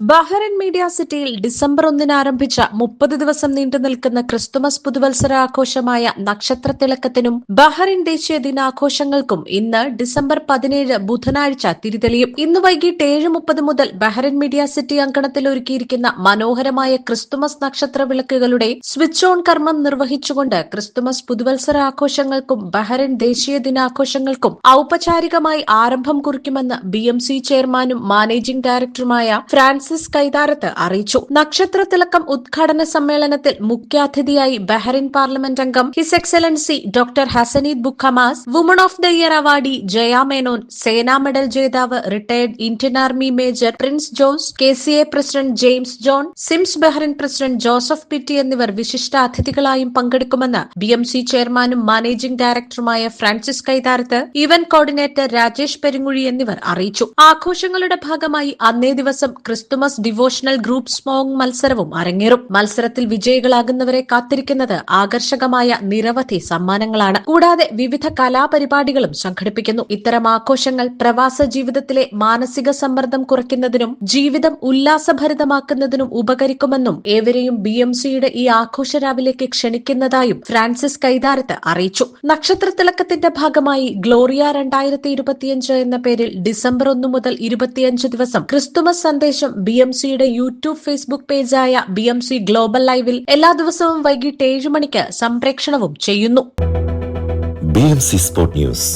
Bahrain media സിറ്റിയിൽ December ഒന്നിന് ആരംഭിച്ച മുപ്പത് ദിവസം നീണ്ടു നിൽക്കുന്ന ക്രിസ്തുമസ് പുതുവത്സരാഘോഷമായ നക്ഷത്ര തിളക്കത്തിനും ബഹ്റൈൻ ദേശീയ ദിനാഘോഷങ്ങൾക്കും ഇന്ന് ഡിസംബർ പതിനേഴ് ബുധനാഴ്ച തിരിതെളിയും. ഇന്ന് വൈകിട്ട് ഏഴ് മുപ്പത് മുതൽ ബഹ്റൈൻ മീഡിയ സിറ്റി അങ്കണത്തിൽ ഒരുക്കിയിരിക്കുന്ന മനോഹരമായ ക്രിസ്തുമസ് നക്ഷത്ര വിളക്കുകളുടെ സ്വിച്ച് ഓൺ കർമ്മം നിർവഹിച്ചുകൊണ്ട് ക്രിസ്തുമസ് പുതുവത്സരാഘോഷങ്ങൾക്കും ബഹ്റൻ ദേശീയ ദിനാഘോഷങ്ങൾക്കും ഔപചാരികമായി ആരംഭം കുറിക്കുമെന്ന് ബി ചെയർമാനും മാനേജിംഗ് ഡയറക്ടറുമായ ഫ്രാൻസിസ് കൈതാരത്ത് അറിയിച്ചു. നക്ഷത്ര തിലക്കം ഉദ്ഘാടന സമ്മേളനത്തിൽ മുഖ്യാതിഥിയായി ബഹ്റിൻ പാർലമെന്റ് അംഗം his excellency doctor Hasaneed Bukhamas woman of the year awardee Jaya Menon Sena medal ജേതാവ് retired Indian army major Prince Jose K C A president James John Sims Bahrain president Joseph Pitty എന്നിവർ വിശിഷ്ടാതിഥികളായും പങ്കെടുക്കുമെന്ന് B M C ചെയർമാനും managing ഡയറക്ടറുമായ Francis Kaitharath event coordinator Rajesh Perunguzhi എന്നിവർ അറിയിച്ചു. ആഘോഷങ്ങളുടെ ഭാഗമായി അന്നേ ദിവസം ക്രിസ്തുമസ് ഡിവോഷണൽ ഗ്രൂപ്പ് സ്മോങ് മത്സരവും അരങ്ങേറും. മത്സരത്തിൽ വിജയികളാകുന്നവരെ കാത്തിരിക്കുന്നത് ആകർഷകമായ നിരവധി സമ്മാനങ്ങളാണ്. കൂടാതെ വിവിധ കലാപരിപാടികളും സംഘടിപ്പിക്കുന്നു. ഇത്തരം ആഘോഷങ്ങൾ പ്രവാസ ജീവിതത്തിലെ മാനസിക സമ്മർദ്ദം കുറയ്ക്കുന്നതിനും ജീവിതം ഉല്ലാസഭരിതമാക്കുന്നതിനും ഉപകരിക്കുമെന്നും ഏവരെയും ബി എം സിയുടെ ഈ ആഘോഷ രാവിലേക്ക് ക്ഷണിക്കുന്നതായും ഫ്രാൻസിസ് കൈതാരത്ത് അറിയിച്ചു. നക്ഷത്ര തിളക്കത്തിന്റെ ഭാഗമായി ഗ്ലോറിയ രണ്ടായിരത്തി ഇരുപത്തിയഞ്ച് എന്ന പേരിൽ ഡിസംബർ ഒന്ന് മുതൽ ഇരുപത്തിയഞ്ച് ദിവസം ക്രിസ്തുമസ് സന്ദേശം ബി എം സിയുടെ യൂട്യൂബ് ഫേസ്ബുക്ക് പേജായ ബി എം സി ഗ്ലോബൽ ലൈവിൽ എല്ലാ ദിവസവും വൈകിട്ട് ഏഴ് മണിക്ക് സംപ്രേക്ഷണവും ചെയ്യുന്നു. B news.